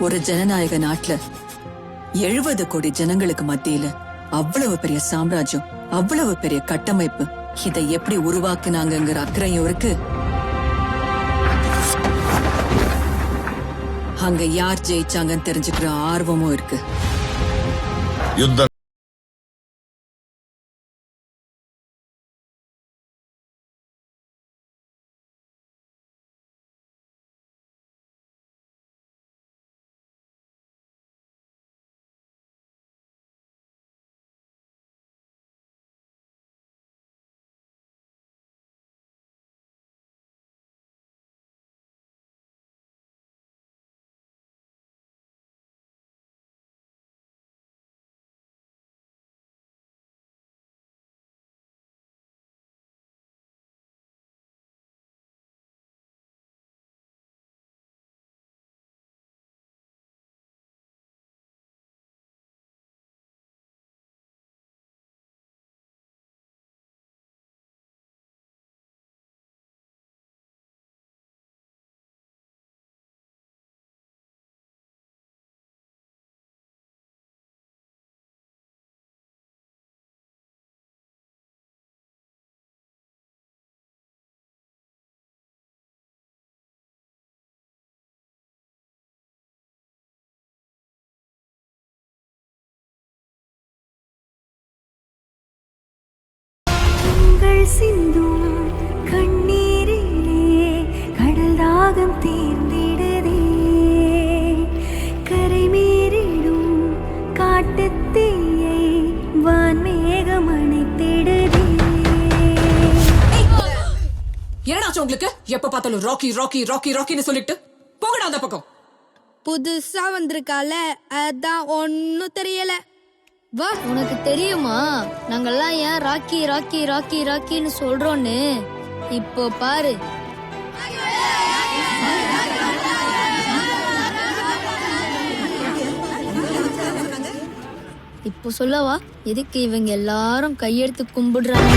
ஒரு ஜனநாயக நாட்டுல எழுபது கோடி ஜனங்களுக்கு மத்தியில அவ்வளவு பெரிய சாம்ராஜ்யம் அவ்வளவு பெரிய கட்டமைப்பு இதை எப்படி உருவாக்குனாங்கிற அக்கறையும் இருக்கு. அங்க யார் ஜெயிச்சாங்கன்னு தெரிஞ்சுக்கிற ஆர்வமும் இருக்கு. யுத்த சிந்தும் கண்ணீரிலே கடல் தாகம் தீர்ந்திடுதே. கரை மீறிடும் காட்டுத் தீயை வான்மேகம் அணைத்திடுதே. என்னடாச்சு உங்களுக்கு? எப்ப பார்த்தாலும் ராக்கி ராக்கி ராக்கி ராக்கின்னு சொல்லிட்டு. போங்கடா அந்த பக்கம். புதுசா வந்திருக்கால அதான் ஒன்னும் தெரியல. வா உனக்கு தெரியுமா? நாங்கெல்லாம் ஏன் ராக்கி ராக்கி ராக்கி ராக்கின்னு சொல்றோன்னு? இப்போ பாரு. இப்போ சொல்லவா எதுக்கு இவங்க எல்லாரும் கையெடுத்து கும்பிடுறாங்க?